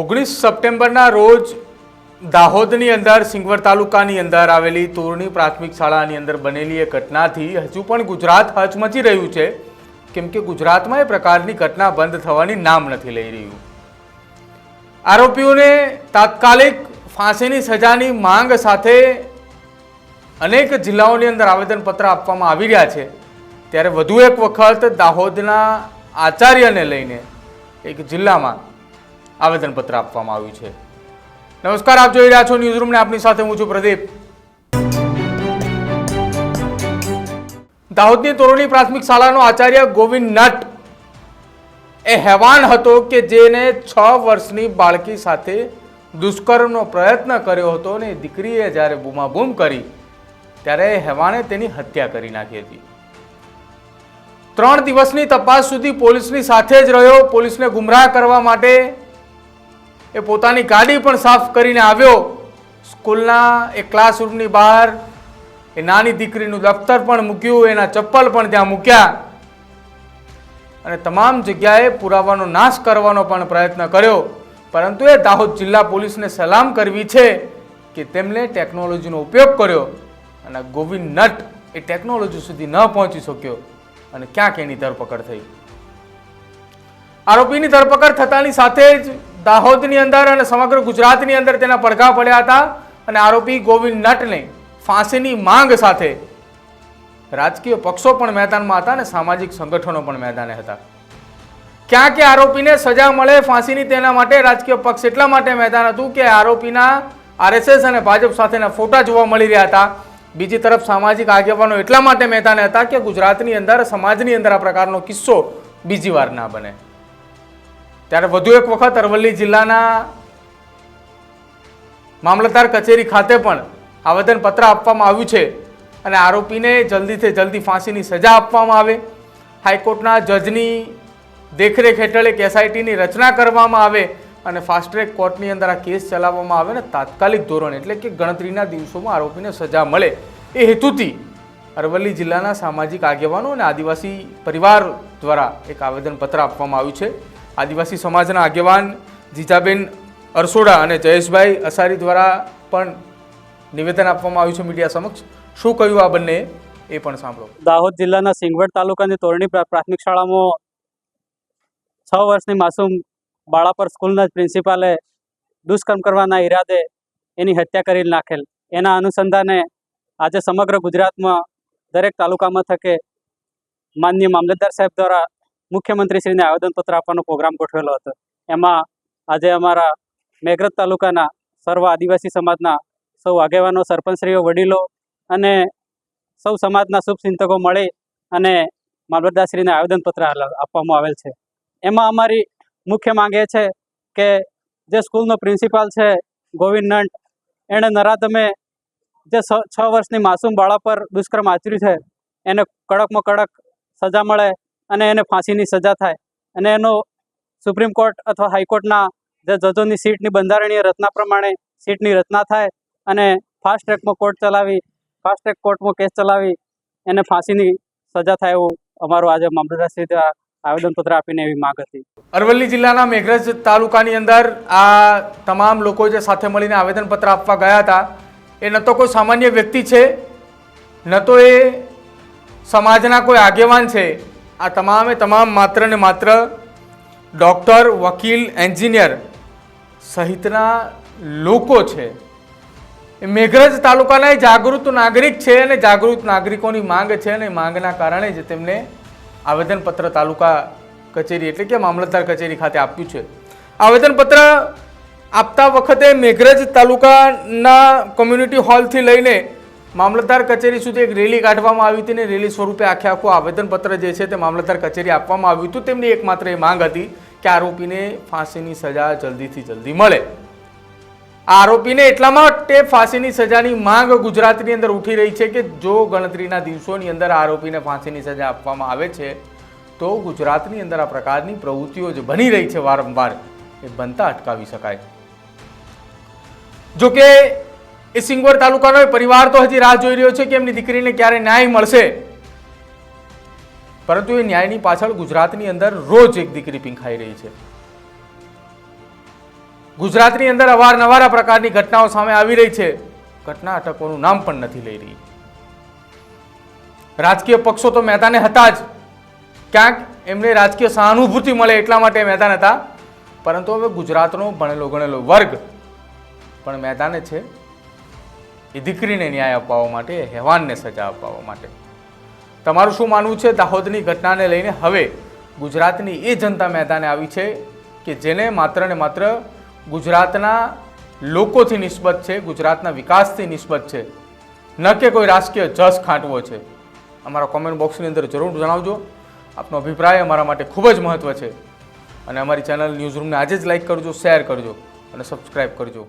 ઓગણીસ સપ્ટેમ્બરના રોજ દાહોદની અંદર સિંગવર તાલુકાની અંદર આવેલી તોરણી પ્રાથમિક શાળાની અંદર બનેલી એ ઘટનાથી હજુ પણ ગુજરાત હચમચી રહ્યું છે. કેમ કે ગુજરાતમાં એ પ્રકારની ઘટના બંધ થવાની નામ નથી લઈ રહ્યું. આરોપીઓને તાત્કાલિક ફાંસીની સજાની માંગ સાથે અનેક જિલ્લાઓની અંદર આવેદનપત્ર આપવામાં આવી રહ્યા છે. ત્યારે વધુ એક વખત દાહોદના આચાર્યને લઈને એક જિલ્લામાં આવેદનપત્ર આપવામાં આવ્યું છે. નમસ્કાર, આપ જોઈ રહ્યા છો ન્યૂઝરૂમને આપની સાથે હું છું પ્રદીપ. દાહોદની તોરણી પ્રાથમિક શાળાનો આચાર્ય ગોવિંદ નટ એ હેવાન હતો કે જેને છ વર્ષની બાળકી સાથે દુષ્કર્મનો પ્રયત્ન કર્યો હતો અને દીકરીએ જ્યારે બૂમાબૂમ કરી, ત્યારે હેવાને તેની હત્યા કરી નાખી હતી. ત્રણ દિવસની તપાસ સુધી પોલીસની સાથે જ રહ્યો. પોલીસને ગુમરાહ કરવા માટે એ પોતાની ગાડી પણ સાફ કરીને આવ્યો. સ્કૂલના એ ક્લાસરૂમની બહાર એ નાની દીકરીનું દફતર પણ મૂક્યું, એના ચપ્પલ પણ ત્યાં મૂક્યા. અને તમામ જગ્યાએ પુરાવાનો નાશ કરવાનો પણ પ્રયત્ન કર્યો. પરંતુ એ દાહોદ જિલ્લા પોલીસને સલામ કરવી છે કે તેમણે ટેકનોલોજીનો ઉપયોગ કર્યો અને ગોવિંદ નટ એ ટેકનોલોજી સુધી ન પહોંચી શક્યો અને ક્યાંક એની ધરપકડ થઈ. આરોપીની ધરપકડ થતાની સાથે જ દાહોદની અંદર અને સમગ્ર ગુજરાતની અંદર તેના પડઘા પડ્યા હતા અને આરોપી ગોવિંદ નટને ફાંસીની માંગ સાથે રાજકીય પક્ષો પણ મેદાનમાં હતા અને સામાજિક સંગઠનો પણ મેદાને હતા. ક્યાં કે આરોપીને સજા મળે ફાંસીની તેના માટે રાજકીય પક્ષ એટલા માટે મેદાન હતું કે આરોપીના આરએસએસ અને ભાજપ સાથેના ફોટા જોવા મળી રહ્યા હતા. બીજી તરફ સામાજિક આગેવાનો એટલા માટે મેદાને હતા કે ગુજરાતની અંદર, સમાજની અંદર આ પ્રકારનો કિસ્સો બીજી વાર ના બને. ત્યારે વધુ એક વખત અરવલ્લી જિલ્લાના મામલતદાર કચેરી ખાતે પણ આવેદનપત્ર આપવામાં આવ્યું છે અને આરોપીને જલ્દીથી જલ્દી ફાંસીની સજા આપવામાં આવે. હાઈકોર્ટના જજની દેખરેખ હેઠળ એક એસઆઈટીની રચના કરવામાં આવે અને ફાસ્ટ ટ્રેક કોર્ટની અંદર આ કેસ ચલાવવામાં આવે ને તાત્કાલિક ધોરણે એટલે કે ગણતરીના દિવસોમાં આરોપીને સજા મળે. એ હેતુથી અરવલ્લી જિલ્લાના સામાજિક આગેવાનો અને આદિવાસી પરિવાર દ્વારા એક આવેદનપત્ર આપવામાં આવ્યું છે. આદિવાસી સમાજના આગેવાન જીજાબેન અરસોડા અને જયેશભાઈ અસારી દ્વારા પણ નિવેદન આપવામાં આવ્યું છે મીડિયા સમક્ષ. શું કહ્યું આ બંને એ પણ સાંભળો. દાહોદ જિલ્લાના સિંગવડ તાલુકાની તોરણી પ્રાથમિક શાળામાં છ વર્ષની માસૂમ બાળા પર સ્કૂલના પ્રિન્સિપાલે દુષ્કર્મ કરવાના ઈરાદે એની હત્યા કરી નાખેલ. એના અનુસંધાને આજે સમગ્ર ગુજરાતમાં દરેક તાલુકા મથકે માનનીય મામલતદાર સાહેબ દ્વારા મુખ્યમંત્રીશ્રીને આવેદનપત્ર આપવાનો પ્રોગ્રામ ગોઠવેલો હતો. એમાં આજે અમારા મેઘરજ તાલુકાના સર્વ આદિવાસી સમાજના સૌ આગેવાનો, સરપંચશ્રીઓ, વડીલો અને સૌ સમાજના શુભચિંતકો મળી અને મામલતદારશ્રીને આવેદનપત્ર આપવામાં આવેલ છે. એમાં અમારી મુખ્ય માંગ એ છે કે જે સ્કૂલનો પ્રિન્સિપાલ છે ગોવિંદ નંટ એણે નરાધમે જે છ વર્ષની માસૂમ બાળા પર દુષ્કર્મ આચર્યું છે, એને કડકમાં કડક સજા મળે અને એને ફાંસીની સજા થાય. અને એનો સુપ્રીમ કોર્ટ અથવા હાઈકોર્ટના જે જજોની સીટની બંધારણીય રચના પ્રમાણે સીટની રચના થાય અને ફાસ્ટ ટ્રેકમાં કોર્ટ ચલાવી ફાસ્ટ ટ્રેક કોર્ટમાં કેસ ચલાવી એને ફાંસીની સજા થાય એવું અમારું આજે મામલતદારશ્રી દ્વારા આવેદનપત્ર આપીને એવી માંગ હતી. અરવલ્લી જિલ્લાના મેઘરજ તાલુકાની અંદર આ તમામ લોકો જે સાથે મળીને આવેદનપત્ર આપવા ગયા હતા, એ ન તો કોઈ સામાન્ય વ્યક્તિ છે, ન તો એ સમાજના કોઈ આગેવાન છે આ તમામે તમામ માત્ર ને માત્ર ડૉક્ટર, વકીલ, એન્જિનિયર સહિતના લોકો છે. એ મેઘરજ તાલુકાના એ જાગૃત નાગરિક છે અને જાગૃત નાગરિકોની માંગ છે અને માંગના કારણે જ તેમને આવેદનપત્ર તાલુકા કચેરી એટલે કે મામલતદાર કચેરી ખાતે આપ્યું છે. આવેદનપત્ર આપતા વખતે મેઘરજ તાલુકાના કોમ્યુનિટી હોલથી લઈને મામલતદાર કચેરી સુધી એક રેલી કાઢવામાં આવી હતી ને રેલી સ્વરૂપે આખે આખું આવેદનપત્ર જે છે તે મામલતદાર કચેરી આપવામાં આવ્યું હતું. તેમની એકમાત્ર એ માંગ હતી કે આરોપીને ફાંસીની સજા જલ્દીથી જલ્દી મળે. આરોપીને એટલા માટે ફાંસીની સજાની માંગ ગુજરાતની અંદર ઉઠી રહી છે કે જો ગણતરીના દિવસોની અંદર આરોપીને ફાંસીની સજા આપવામાં આવે છે, તો ગુજરાતની અંદર આ પ્રકારની પ્રવૃત્તિઓ જે બની રહી છે વારંવાર. એ બનતા અટકાવી શકાય. જો કે એ સિંગવર તાલુકાનો પરિવાર તો હજી રાહ જોઈ રહ્યો છે કે એમની દીકરીને ક્યારે ન્યાય મળશે. પરંતુ એ ન્યાયની પાછળ ગુજરાતની અંદર રોજ એક દીકરી પીંખાઈ રહી છે. ગુજરાતની અંદર અવારનવાર આ પ્રકારની ઘટનાઓ સામે આવી રહી છે. ઘટના અટકવાનું નામ પણ નથી લઈ રહી. રાજકીય પક્ષો તો મેદાને હતા જ. ક્યાંક એમને રાજકીય સહાનુભૂતિ મળે એટલા માટે મેદાન હતા. પરંતુ હવે ગુજરાતનો ભણેલો ગણેલો વર્ગ પણ મેદાને છે. એ દીકરીને ન્યાય અપાવવા માટે, હેવાનને સજા અપાવવા માટે. તમારું શું માનવું છે? દાહોદની ઘટનાને લઈને હવે ગુજરાતની એ જનતા મેદાને આવી છે કે જેને માત્ર ને માત્ર ગુજરાતના લોકોથી નિસ્બત છે, ગુજરાતના વિકાસથી નિસ્બત છે. ન કે કોઈ રાજકીય જસ ખાંટવો છે. અમારા કોમેન્ટ બોક્સની અંદર જરૂર જણાવજો. આપનો અભિપ્રાય અમારા માટે ખૂબ જ મહત્ત્વ છે. અને અમારી ચેનલ ન્યૂઝરૂમને આજે જ લાઈક કરજો શેર કરજો અને સબસ્ક્રાઈબ કરજો.